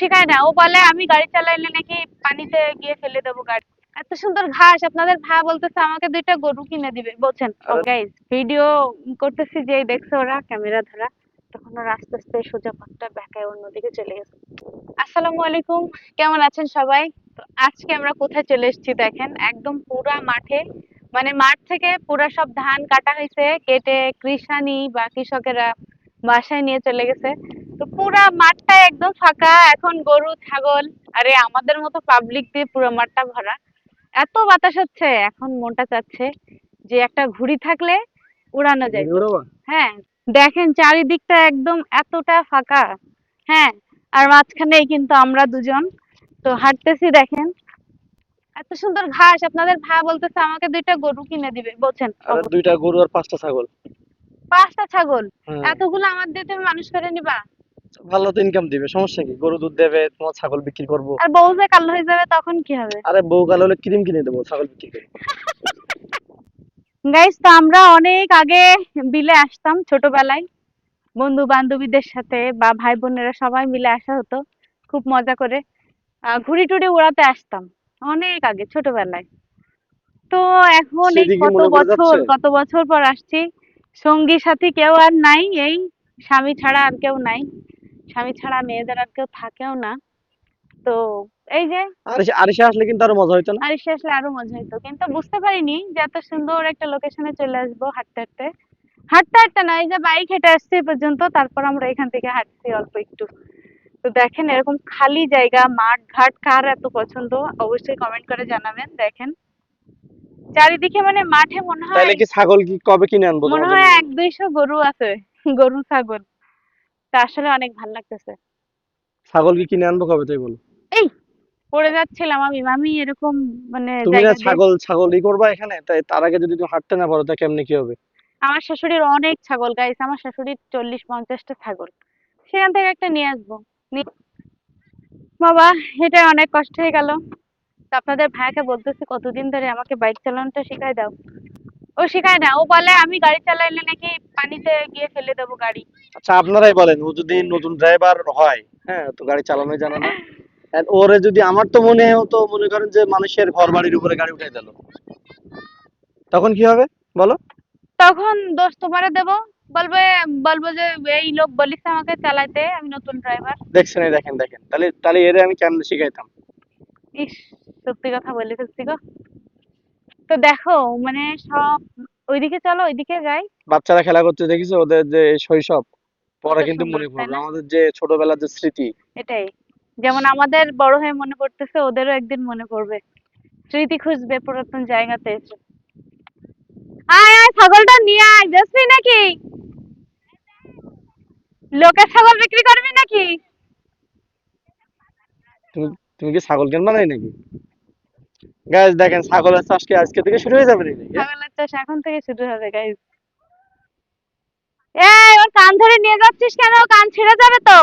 শিখায় না। ও বলে, আমি গাড়ি চালাইলে নাকি পানিতে গিয়ে ফেলে দেবো গাড়ি। এত সুন্দর ঘাস, আপনাদের ভা বলতেছে, আমাকে দুইটা গরু কিনে দিবে। বলছেন ভিডিও করতেছি যে দেখছে ওরা ক্যামেরা ধরা। তখন ওরা আস্তে আস্তে সোজা পথটা বেঁকায় অন্যদিকে চলে গেছে। আসসালামু আলাইকুম, কেমন আছেন সবাই? তো আজকে আমরা কোথায় চলে এসেছি দেখেন, একদম পুরা মাঠে। মানে মাঠ থেকে পুরা সব ধান কাটা হয়েছে, কেটে কৃষানি বা কৃষকেরা বাসায় নিয়ে চলে গেছে। তো পুরা মাঠটা একদম ফাঁকা এখন গরু ছাগল আরে আমাদের মতো পাবলিক দিয়ে পুরো মাঠটা ভরা। এত বাতাস হচ্ছে এখন মনটা চাচ্ছে যে একটা ঘুড়ি থাকলে উড়ানো যায়। হ্যাঁ দেখেন চারিদিকটা একদম এতটা ফাঁকা। হ্যাঁ আর মাঝখানেই কিন্তু আমরা দুজন। তো হাঁটতেছি দেখেন। এত সুন্দর ঘাস আপনাদের ভা বলতেছে আমাকে দুইটা গরু কিনে দিবে বলছেন। দুইটা গরু আর পাঁচটা ছাগল। পাঁচটা ছাগল? হ্যাঁ। এতগুলো আমার দিয়ে তুমি মানুষ করে নিবা। ভালো তো ইনকাম দিবে সমস্যা কি? গরু দুধ দেবে তোমার ছাগল বিক্রি করব। আর বউ যে কালো হয়ে যাবে তখন কি হবে? আরে বউ কাল হলে ক্রিম কিনে দেবো ছাগল বিক্রি করে। গাইস তো আমরা অনেক আগে বিলে আসতাম ছোটবেলায়। বন্ধু বান্ধবীদের সাথে বা ভাই বোনেরা সবাই মিলে আসা হতো খুব মজা করে। ঘুড়ি টুড়ি উড়াতে আসতাম অনেক আগে ছোটবেলায়। তো এখন এই কত বছর? কত বছর পর আসছি সঙ্গী সাথী কেউ আর নাই এই স্বামী ছাড়া আর কেউ নাই। স্বামী ছাড়া মেয়েদের আর কেউ থাকেও না। তো এই যে আর এসে- আর এসে আসলে কিন্তু আরও মজা হইতো না? আর এসে আসলে আরও মজা হতো কিন্তু বুঝতে পারিনি যে এত সুন্দর একটা লোকেশনে চলে আসব হাঁটতে হাঁটতে। হাঁটতে হাঁটতে না এই যে বাইক হেঁটে আসছি পর্যন্ত তারপর আমরা এখান থেকে হাঁটছি অল্প একটু। তো দেখেন এরকম খালি জায়গা মাঠ ঘাট কার এত পছন্দ? অবশ্যই কমেন্ট করে জানাবেন দেখেন। চারিদিকে মানে মাঠে মনে হয় কি ছাগল কি কবে কিনে আনব মনে হয় এক দুইশো গরু আছে গরু ছাগল। তা আসলে অনেক ভালো লাগতেছে। ছাগল কি কিনে আনব কবে তুই বলো? এই পড়ে যাচ্ছিলাম আমি। আমি এরকম মানে তুমি না ছাগল ছাগল ই করবা এখানে? তাই তার আগে যদি তুমি হাঁটতে না পারো তা কেমনে কি হবে? আমার শাশুড়ির অনেক ছাগল গাইস আমার শাশুড়ির চল্লিশ পঞ্চাশটা ছাগল। সেখান থেকে একটা নিয়ে আসব। বাবা এটা অনেক কষ্ট হয়ে গেল। তো আপনাদের ভাইকে বলতেছি কতদিন ধরে আমাকে বাইক চালানোটা শিখাই দাও। ও শিখায় না ও বলে আমি গাড়ি চালাইলে নাকি পানিতে গিয়ে ফেলে দেবো গাড়ি। আচ্ছা আপনারাই বলেন ও যদি নতুন ড্রাইভার হয় হ্যাঁ তো গাড়ি চালানোই জানে না। আর ওরে যদি আমার তো মনে হতো মনে করেন যে মানুষের ঘর বাড়ির উপরে গাড়ি উঠাই দিল। তখন কি হবে বলো? তখন দোষ তোমারে দেবো বলবে বলব যে এই লোক বলিস আমাকে চালাইতে আমি নতুন ড্রাইভার দেখছেন এই দেখেন দেখেন। তাহলে তাহলে এরে আমি কেমনে শিখাইতাম? ইস সত্যি কথা বলে ফেলছি গো। তো দেখো মানে সব ওইদিকে চলো ওইদিকে যাই। বাচ্চারা খেলা করতে দেখিছো? ওদের যে শৈশব পরে কত কিন্তু সুন্দর, মনে তাই পড়বে। না? আমাদের যে ছোটবেলার যে স্মৃতি। এটাই। যেমন আমাদের বড় হয়ে মনে পড়তেছে ওদেরও একদিন মনে পড়বে। স্মৃতি খুঁজবে পুরাতন জায়গাতে এসে। আয় আয় ছাগলটা নিয়ে আয় বেচবি নাকি? লোকের ছাগল বিক্রি করবি নাকি? তুমি তুমি কি ছাগল কিনবা নাই নাকি? গাইস দেখেন ছাগলের চাষ কি আজকে থেকে শুরু হয়ে যাবে নাকি? ছাগলের চাষ এখন থেকে শুরু হবে গাইজ এই ওর কান ধরে নিয়ে যাচ্ছিস কেন? কান ছিঁড়ে যাবে তো।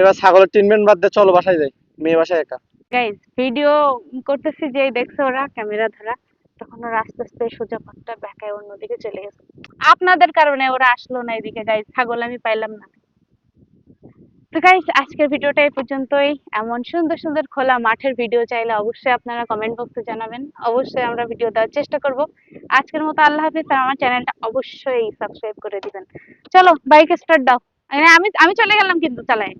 এবার ছাগলের ট্রিটমেন্ট বাদ দিয়ে চলো বাসায় যাই। মেয়ে বাসায় একা। গাইজ ভিডিও করতেছি যে দেখছে ওরা ক্যামেরা ধরা। তখন ওরা আস্তে আস্তে সোজা পথটা বেঁকায় অন্যদিকে চলে গেছে। আপনাদের কারণে ওরা আসলো না এদিকে গাইজ ছাগল আমি পাইলাম না। তো গাইজ আজকের ভিডিওটা এই পর্যন্তই। এমন সুন্দর সুন্দর খোলা মাঠের ভিডিও চাইলে অবশ্যই আপনারা কমেন্ট বক্সে জানাবেন। অবশ্যই আমরা ভিডিও দেওয়ার চেষ্টা করব। আজকের মতো আল্লাহ হাফিজ, আর আমার চ্যানেলটা অবশ্যই সাবস্ক্রাইব করে দিবেন। চলো বাইক স্টার্ট দাও। আমি আমি চলে গেলাম কিন্তু চালাই